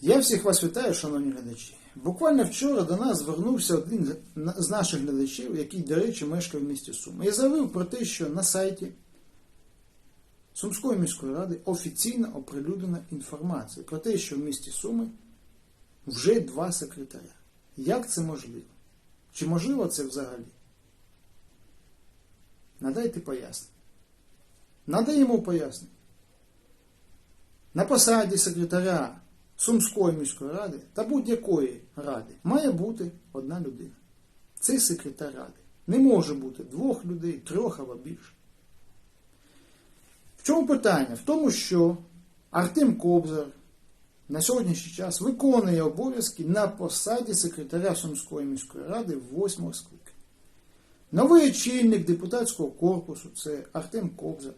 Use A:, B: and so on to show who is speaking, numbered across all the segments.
A: Я всіх вас вітаю, шановні глядачі. Буквально вчора до нас звернувся один з наших глядачів, який, до речі, мешкає в місті Суми, і заявив про те, що на сайті Сумської міської ради офіційно оприлюднена інформація про те, що в місті Суми вже два секретаря. Як це можливо? Чи можливо це взагалі? Надайте пояснення. Надаємо пояснення. На посаді секретаря Сумської міської ради та будь-якої ради має бути одна людина. Це секретар ради. Не може бути двох людей, трьох або більше. В чому питання? В тому, що Артем Кобзар на сьогоднішній час виконує обов'язки на посаді секретаря Сумської міської ради восьмого скликання. Новий очільник депутатського корпусу, це Артем Кобзар,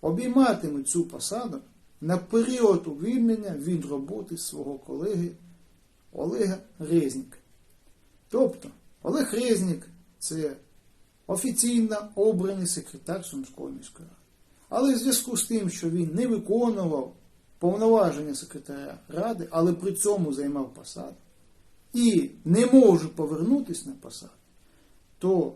A: обійматиме цю посаду на період увільнення від роботи свого колеги Олега Резніка. Тобто, Олег Резнік це офіційно обраний секретар Сумської міської ради. Але в зв'язку з тим, що він не виконував повноваження секретаря ради, але при цьому займав посаду і не може повернутися на посаду, то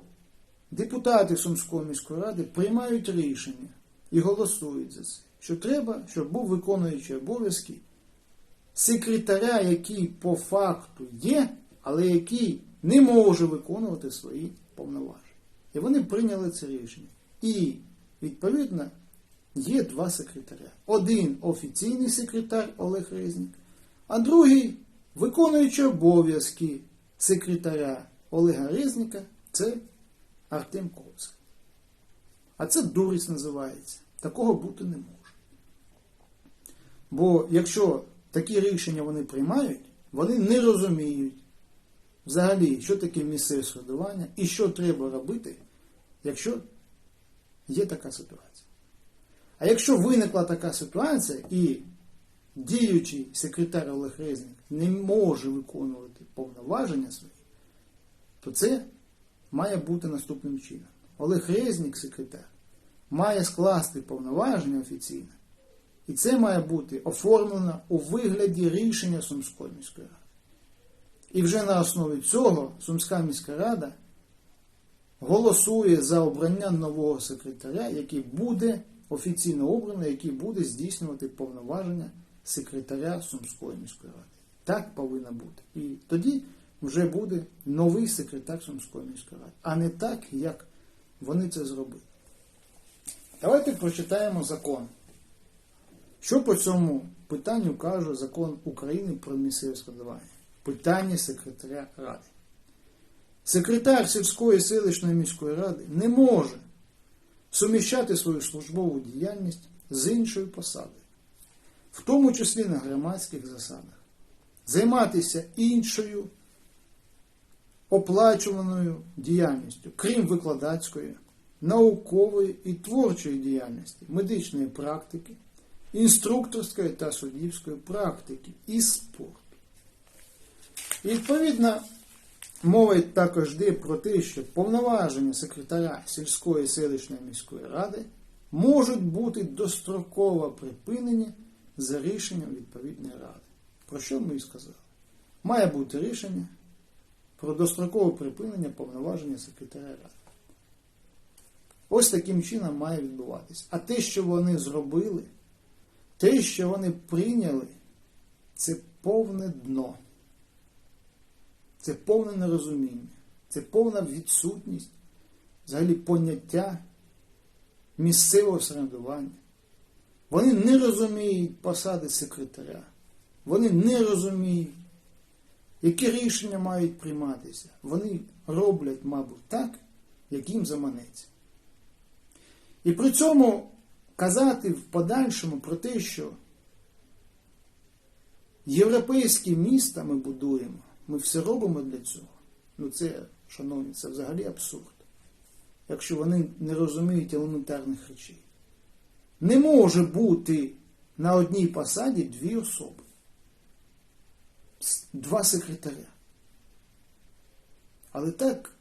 A: депутати Сумської міської ради приймають рішення і голосують за це, що треба, щоб був виконуючий обов'язки секретаря, який по факту є, але який не може виконувати свої повноваження. І вони прийняли це рішення. І, відповідно, є два секретаря. Один офіційний секретар Олег Резнік, а другий виконуючий обов'язки секретаря Олега Резніка це Артем Ковцев. А це дурість називається. Такого бути не може. Бо якщо такі рішення вони приймають, вони не розуміють взагалі, що таке місцеве самоврядування і що треба робити, якщо є така ситуація. А якщо виникла така ситуація і діючий секретар Олег Резнік не може виконувати повноваження свої, то це має бути наступним чином. Олег Резнік, секретар, має скласти повноваження офіційно, і це має бути оформлено у вигляді рішення Сумської міської ради. І вже на основі цього Сумська міська рада голосує за обрання нового секретаря, який буде офіційно обраний, який буде здійснювати повноваження секретаря Сумської міської ради. Так повинно бути. І тоді вже буде новий секретар Сумської міської ради, а не так, як вони це зробили. Давайте прочитаємо закон. Що по цьому питанню каже закон України про місцеве складування? Питання секретаря ради. Секретар сільської селищної міської ради не може суміщати свою службову діяльність з іншою посадою, в тому числі на громадських засадах, займатися іншою оплачуваною діяльністю, крім викладацької, наукової і творчої діяльності, медичної практики, інструкторської та суддівської практики і спорту. І відповідно, мова також йде про те, що повноваження секретаря сільської селищної міської ради можуть бути достроково припинені за рішенням відповідної ради. Про що ми і сказали? Має бути рішення про дострокове припинення повноваження секретаря ради. Ось таким чином має відбуватися. А те, що вони зробили, те, що вони прийняли, це повне дно. Це повне нерозуміння, це повна відсутність взагалі поняття місцевого самоврядування. Вони не розуміють посади секретаря, вони не розуміють, які рішення мають прийматися. Вони роблять, мабуть, так, як їм заманеться. І при цьому казати в подальшому про те, що європейські міста ми будуємо, ми все робимо для цього. Ну це, шановні, це взагалі абсурд. Якщо вони не розуміють елементарних речей. Не може бути на одній посаді дві особи. Два секретаря. Але так,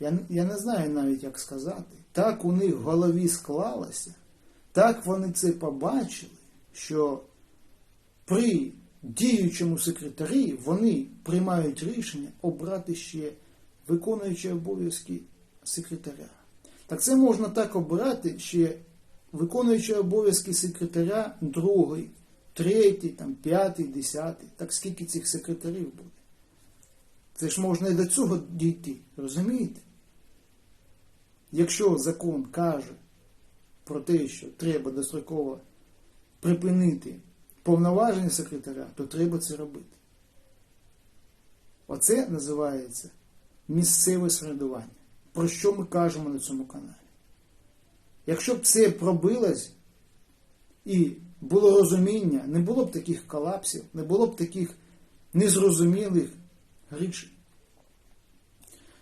A: я, я не знаю навіть, як сказати, так у них в голові склалося, так вони це побачили, що при діючому секретарі вони приймають рішення обрати ще виконуючі обов'язки секретаря. Так це можна так обрати ще виконуючи обов'язки секретаря другий, третій, там, п'ятий, десятий. Так скільки цих секретарів буде? Це ж можна і до цього дійти, розумієте? Якщо закон каже про те, що треба достроково припинити повноваження секретаря, то треба це робити. Оце називається місцеве середування. Про що ми кажемо на цьому каналі? Якщо б це пробилось і було розуміння, не було б таких колапсів, не було б таких незрозумілих рішень.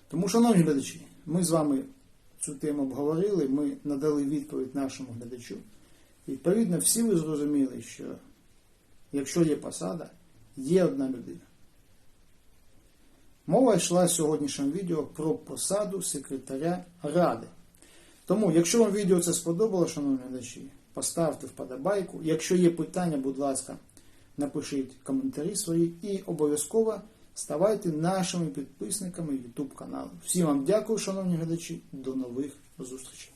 A: Тому, шановні глядачі, ми з вами цю тему обговорили, ми надали відповідь нашому глядачу. Відповідно, всі ви зрозуміли, що якщо є посада, є одна людина. Мова йшла в сьогоднішньому відео про посаду секретаря Ради. Тому, якщо вам відео це сподобалося, шановні глядачі, поставте вподобайку. Якщо є питання, будь ласка, напишіть коментарі свої і обов'язково ставайте нашими підписниками YouTube каналу. Всім вам дякую, шановні глядачі, до нових зустрічей.